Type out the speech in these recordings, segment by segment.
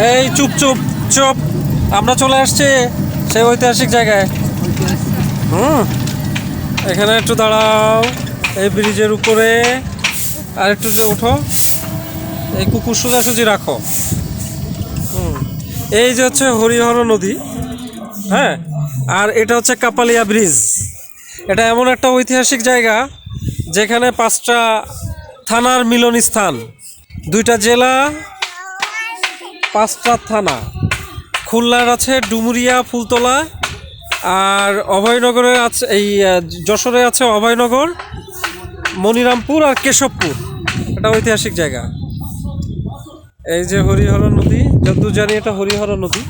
এই চুপ চুপ চুপ। আমরা চলে আসছি সেই ঐতিহাসিক জায়গায়। হুম। এখানে একটু দাঁড়াও। এই ব্রিজের উপরে। আর একটু যে উঠো এই কুকুর সোজাসুজি রাখো। হুম। এই যে হচ্ছে হরিহর নদী। হ্যাঁ? আর এটা হচ্ছে কাপালিয়া ব্রিজ। এটা এমন একটা ঐতিহাসিক জায়গা যেখানে পাঁচটা থানার মিলন স্থান দুইটা জেলা, পাঁচটা থানা। খুলনার আছে ডুমুরিয়া, ফুলতলা, আর অভয়নগরে আছে এই যশোরে আছে অভয়নগর, মনিরামপুর আর কেশবপুর। এটা ঐতিহাসিক জায়গা। এই যে হরিহর নদী যতদূর জানি এটা হরিহর নদী।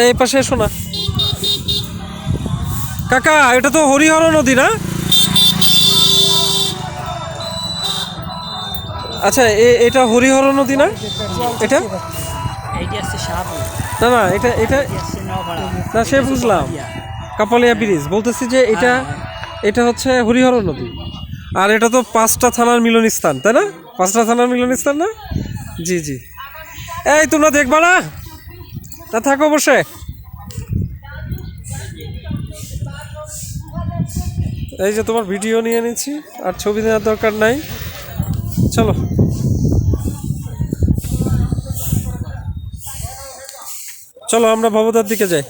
এই পাশে এসো না। কাকা, এটা তো হরিহর নদী না? আচ্ছা এটা হরিহর নদী না? এটা? না না, এটা এটা না, সে বুঝলাম। কাপালিয়া ব্রিজ। বলতেছি যে এটা এটা হচ্ছে হরিহর নদী। আর এটা তো পাঁচটা থানার মিলন স্থান তাই না? পাঁচটা থানার মিলন স্থান না? জি জি। এই, তোমরা দেখবা না? তা থাকো বসে এই যে তোমার ভিডিও নিয়ে নিচ্ছি আর ছবি নেওয়ার দরকার নাই। চলো। চলো, আমরা ভবতার দিকে যাই।